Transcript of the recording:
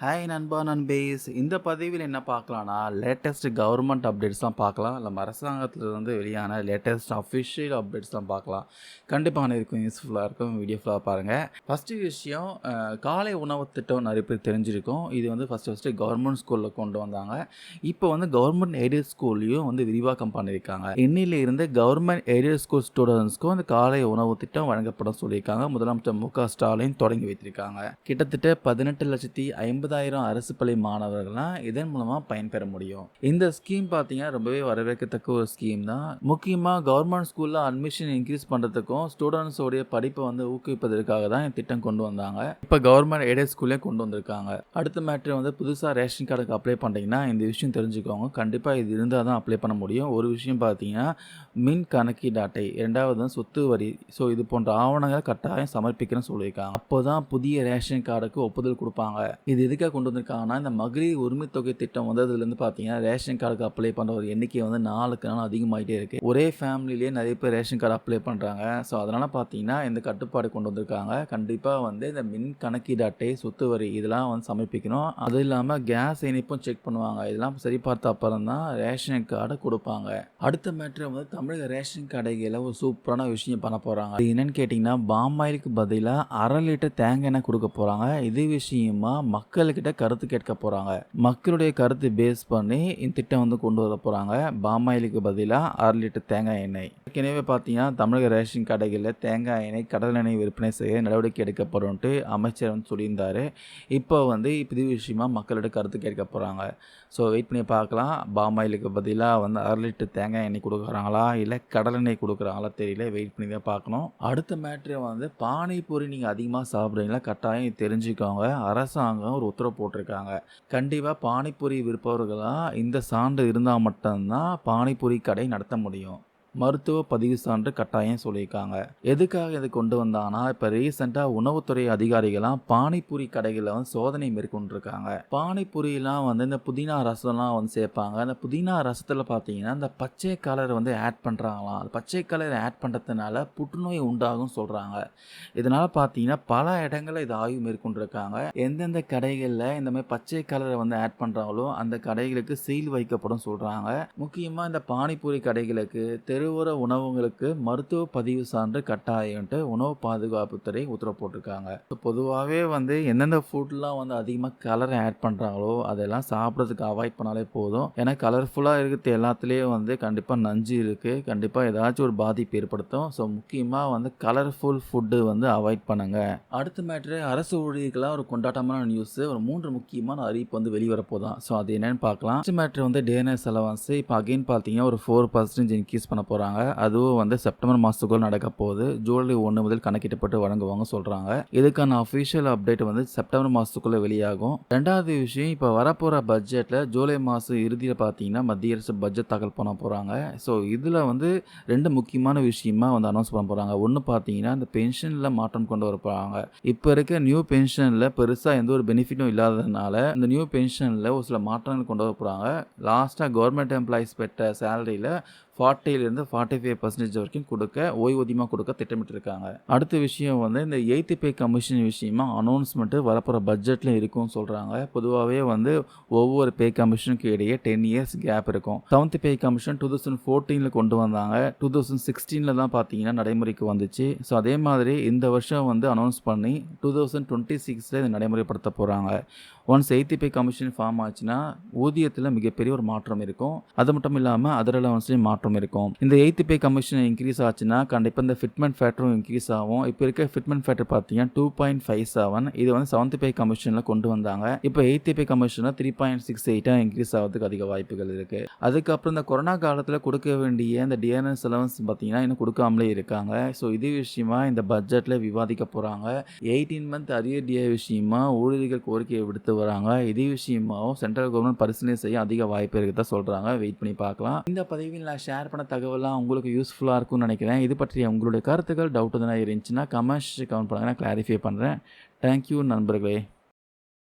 Hi நண்பா நண்பேஸ். இந்த பதிவில் என்ன பார்க்கலாம்னா லேட்டஸ்ட் கவர்மெண்ட் அப்டேட்ஸ்லாம் பார்க்கலாம். இல்லை அரசாங்கத்துலேருந்து வெளியான லேட்டஸ்ட் அஃபிஷியல் அப்டேட்ஸ்லாம் பார்க்கலாம். கண்டிப்பாக இருக்கும் யூஸ்ஃபுல்லாக இருக்கும் வீடியோ ஃபுல்லாக பாருங்கள் ஃபஸ்ட்டு விஷயம் காலை உணவு திட்டம் நிறைய பேர் தெரிஞ்சிருக்கும். இது வந்து ஃபஸ்ட்டு ஃபஸ்ட்டு கவர்மெண்ட் ஸ்கூலில் கொண்டு வந்தாங்க. இப்போ வந்து கவர்மெண்ட் எய்டட் ஸ்கூல்லையும் வந்து விரிவாக்கம் பண்ணியிருக்காங்க. இன்னில இருந்து கவர்மெண்ட் எய்டட் ஸ்கூல் ஸ்டூடெண்ட்ஸ்க்கும் வந்து காலை உணவு திட்டம் வழங்கப்படும் சொல்லியிருக்காங்க. முதலமைச்சர் மு க ஸ்டாலின் தொடங்கி வைத்திருக்காங்க. கிட்டத்தட்ட பதினெட்டு லட்சத்தி ஐம்பது ஐம்பதாயிரம் அரசு பள்ளி மாணவர்கள்லாம் இதன் மூலமாக பயன்பெற முடியும். இந்த ஸ்கீம் பார்த்தீங்கன்னா ரொம்பவே வரவேற்கத்தக்க ஒரு ஸ்கீம் தான். முக்கியமாக கவர்மெண்ட் ஸ்கூலில் அட்மிஷன் இன்க்ரீஸ் பண்ணுறதுக்கும் ஸ்டூடெண்ட்ஸோடைய படிப்பை வந்து ஊக்குவிப்பதற்காக தான் இந்த திட்டம் கொண்டு வந்தாங்க. இப்போ கவர்மெண்ட் எய்டட் ஸ்கூல்லேயும் கொண்டு வந்திருக்காங்க. அடுத்த மேட்ரு வந்து புதுசாக ரேஷன் கார்டுக்கு அப்ளை பண்ணுறீங்கன்னா இந்த விஷயம் தெரிஞ்சுக்கோங்க. கண்டிப்பாக இது இருந்தால் தான் அப்ளை பண்ண முடியும். ஒரு விஷயம் பார்த்தீங்கன்னா மின் கணக்கீடு அட்டை இரண்டாவது தான் சொத்து வரி. ஸோ இது போன்ற ஆவணங்களை கட்டாயம் சமர்ப்பிக்கணும்னு சொல்லியிருக்காங்க. அப்போ தான் புதிய ரேஷன் கார்டுக்கு ஒப்புதல் கொடுப்பாங்க. இது எதுக்காக கொண்டு வந்திருக்காங்கன்னா இந்த மகளிர் உரிமை தொகை திட்டம் வந்ததுலேருந்து பார்த்தீங்கன்னா ரேஷன் கார்டுக்கு அப்ளை பண்ணுற ஒரு எண்ணிக்கை வந்து நாளுக்கு நாள் அதிகமாகிட்டே இருக்குது ஒரே ஃபேமிலிலேயே நிறைய பேர் ரேஷன் கார்டு அப்ளை பண்ணுறாங்க ஸோ அதனால் பார்த்தீங்கன்னா இந்த கட்டுப்பாடு கொண்டு வந்திருக்காங்க. கண்டிப்பாக வந்து இந்த மின் கணக்கீடு அட்டை சொத்து வரி இதெல்லாம் வந்து சமர்ப்பிக்கணும். அது இல்லாமல் கேஸ் இணைப்பும் செக் பண்ணுவாங்க. இதெல்லாம் சரி பார்த்த அப்புறம் தான் ரேஷன் கார்டை கொடுப்பாங்க. அடுத்த மேட்ரு வந்து தமிழக ரேஷன் கடைகளில் ஒரு சூப்பரான விஷயம் பண்ண போகிறாங்க அது என்னன்னு கேட்டிங்கன்னா பாமாயிலுக்கு பதிலாக அரை லிட்டர் தேங்காய் எண்ணெய் கொடுக்க போகிறாங்க இது விஷயமா மக்கள் மக்கள்கிட்ட கருத்து கேட்க போகிறாங்க மக்களுடைய கருத்து பேஸ் பண்ணி இந்த திட்டம் வந்து கொண்டு வர போகிறாங்க பாமாயிலுக்கு பதிலாக அரை லிட்டர் தேங்காய் எண்ணெய். ஏற்கனவே பார்த்தீங்கன்னா தமிழக ரேஷன் கடைகளில் தேங்காய் எண்ணெய் கடல் எண்ணெய் விற்பனை செய்ய நடவடிக்கை எடுக்கப்படும்ட்டு அமைச்சர் வந்து சொல்லியிருந்தார். இப்போ வந்து இது விஷயமா மக்களோட கருத்து கேட்க போகிறாங்க ஸோ வெயிட் பண்ணி பார்க்கலாம். பாமாயிலுக்கு பதிலாக வந்து அரை லிட்டர் தேங்காய் எண்ணெய் கொடுக்குறாங்களா? இல்லை கடலெண்ணெய் கொடுக்குறாங்களா தெரியல. வெயிட் பண்ணி தான் பார்க்கணும். அடுத்த மேட்ரு வந்து பானிபூரி நீங்கள் அதிகமாக சாப்பிட்றீங்களா? கட்டாயம் தெரிஞ்சுக்கோங்க. அரசாங்கம் ஒரு உத்தரவு போட்டிருக்காங்க. கண்டிப்பாக பானிபூரி விற்பவர்களாக இந்த சான்று இருந்தால் மட்டும்தான் பானிபூரி கடை நடத்த முடியும். மருத்துவ பதிவு சான்று கட்டாயம் சொல்லியிருக்காங்க. எதுக்காக இது கொண்டு வந்தாங்கன்னா இப்போ ரீசெண்டாக உணவுத்துறை அதிகாரிகள்லாம் பானிபூரி கடைகளில் வந்து சோதனை மேற்கொண்டிருக்காங்க. பானிபூரியெலாம் வந்து இந்த புதினா ரசம்லாம் வந்து சேர்ப்பாங்க. அந்த புதினா ரசத்தில் பார்த்தீங்கன்னா இந்த பச்சை கலர் வந்து ஆட் பண்ணுறாங்களாம் அது பச்சை கலர் ஆட் பண்ணுறதுனால புற்றுநோய் உண்டாகும் சொல்கிறாங்க இதனால் பார்த்தீங்கன்னா பல இடங்களில் இது ஆய்வு மேற்கொண்டிருக்காங்க. எந்தெந்த கடைகளில் இந்த மாதிரி பச்சை கலரை வந்து ஆட் பண்ணுறாங்களோ அந்த கடைகளுக்கு சீல் வைக்கப்படும் சொல்கிறாங்க முக்கியமாக இந்த பானிபூரி கடைகளுக்கு தெரு தெருவோர உணவுங்களுக்கு மருத்துவ பதிவு சான்று கட்டாயம்ட்டு உணவு பாதுகாப்புத்துறை உத்தரவு போட்டிருக்காங்க. பொதுவாகவே வந்து எந்தெந்த ஃபுட்லாம் வந்து அதிகமாக கலரை ஆட் பண்ணுறாங்களோ அதெல்லாம் சாப்பிட்றதுக்கு அவாய்ட் பண்ணாலே போதும். ஏன்னா கலர்ஃபுல்லாக இருக்கிறது எல்லாத்துலேயும் வந்து கண்டிப்பாக நஞ்சு இருக்குது கண்டிப்பாக ஏதாச்சும் ஒரு பாதிப்பு ஏற்படுத்தும். ஸோ முக்கியமாக வந்து கலர்ஃபுல் ஃபுட்டு வந்து அவாய்ட் பண்ணுங்க. அடுத்த மேட்ரு அரசு ஊழியர்களாக ஒரு கொண்டாட்டமான நியூஸ் ஒரு மூன்று முக்கியமான அறிவிப்பு வந்து வெளிவரப்போதான் ஸோ அது என்னன்னு பார்க்கலாம். மேட்ரு வந்து டேனஸ் அலவான்ஸ் இப்போ அகைன் பார்த்தீங்கன்னா ஒரு ஃபோர் பர்சன்டேஜ் இன்க்ரீஸ் பண்ண போகிறாங்க போகிறாங்க அதுவும் வந்து செப்டம்பர் மாதத்துக்குள் நடக்க போகுது. ஜூலை ஒன்று முதல் கணக்கிடப்பட்டு வழங்குவாங்க சொல்கிறாங்க இதுக்கான அஃபிஷியல் அப்டேட் வந்து செப்டம்பர் மாதத்துக்குள்ளே வெளியாகும். ரெண்டாவது விஷயம் இப்போ வரப்போகிற பட்ஜெட்டில் ஜூலை மாதம் இறுதியில் பார்த்தீங்கன்னா மத்திய அரசு பட்ஜெட் தாக்கல் பண்ண போகிறாங்க ஸோ இதில் வந்து ரெண்டு முக்கியமான விஷயமா வந்து அனௌன்ஸ் பண்ண போகிறாங்க ஒன்று பார்த்தீங்கன்னா இந்த பென்ஷனில் மாற்றம் கொண்டு வர போகிறாங்க இப்போ இருக்க நியூ பென்ஷனில் பெருசாக எந்த ஒரு பெனிஃபிட்டும் இல்லாததுனால இந்த நியூ பென்ஷனில் ஒரு சில மாற்றங்கள் கொண்டு வர போகிறாங்க லாஸ்ட்டாக கவர்மெண்ட் எம்ப்ளாயிஸ் பெற்ற சேலரியில் ஃபார்ட்டிலேருந்து ஃபார்ட்டி ஃபைவ் பர்சன்டேஜ் வரைக்கும் கொடுக்க ஓய்வூதியமாக கொடுக்க திட்டமிட்டிருக்காங்க. அடுத்த விஷயம் வந்து இந்த எய்த்து பே கமிஷன் விஷயமா அனௌன்ஸ்மெண்ட்டு வரப்போகிற பட்ஜெட்டில் இருக்கும்னு சொல்கிறாங்க பொதுவாகவே வந்து ஒவ்வொரு பே கமிஷனுக்கு இடையே டென் இயர்ஸ் கேப் இருக்கும். Seventh pay commission two thousand ஃபோர்டீனில் கொண்டு வந்தாங்க. டூ தௌசண்ட் சிக்ஸ்டீனில் தான் பார்த்தீங்கன்னா நடைமுறைக்கு வந்துச்சு. ஸோ அதே மாதிரி இந்த வருஷம் வந்து அனௌன்ஸ் பண்ணி டூ தௌசண்ட் டுவெண்ட்டி சிக்ஸில் இதை நடைமுறைப்படுத்த போகிறாங்க once eighth pay commission form ஆச்சுன்னா ஊதியத்தில் மிகப்பெரிய ஒரு மாற்றம் இருக்கும். அது மட்டும் இல்லாமல் அதர் அலவன்ஸ்லேயும் மாற்றம் இருக்கும். இந்த எயித்து பே கமிஷன் இன்க்ரீஸ் ஆச்சுன்னா கண்டிப்பாக இந்த ஃபிட்மெண்ட் ஃபேக்டரும் இன்க்ரீஸ் ஆகும். இப்போ இருக்க ஃபிட்மெண்ட் ஃபேக்டர் பார்த்தீங்கன்னா டூ பாயிண்ட் ஃபைவ் செவன் இது வந்து செவன்த் பே கமிஷனில் கொண்டு வந்தாங்க. இப்போ எயித்து பே கமிஷனில் த்ரீ பாயிண்ட் சிக்ஸ் எயிட்டாக இன்க்ரீஸ் ஆகிறதுக்கு அதிக வாய்ப்புகள் இருக்குது அதுக்கப்புறம் இந்த கொரோனா காலத்தில் கொடுக்க வேண்டிய இந்த டிஎன்எஸ் அலவன்ஸ் பார்த்தீங்கன்னா இன்னும் கொடுக்காமலே இருக்காங்க. ஸோ இது விஷயமா இந்த பட்ஜெட்டில் விவாதிக்க போகிறாங்க எயிட்டீன் மந்த் அரியர் டிஏ விஷயமா ஊழியர்கள் கோரிக்கையை விடுத்து வராங்க. இதே விஷயமாவும் சென்ட்ரல் கவர்மெண்ட் பரிசீலனை செய்ய அதிக வாய்ப்பு இருக்குதா சொல்கிறாங்க வெயிட் பண்ணி பார்க்கலாம். இந்த பதிவில் நான் ஷேர் பண்ண தகவல் தகவலாம் உங்களுக்கு யூஸ்ஃபுல்லாக இருக்கும்னு நினைக்கிறேன். இது பற்றிய உங்களுடைய கருத்துக்கள் டவுட் எதனா இருந்துச்சுன்னா கமெண்ட்ஸ் கமெண்ட் பண்ணுங்கள் நான் கிளாரிஃபை பண்ணுறேன் தேங்க்யூ நண்பர்களே.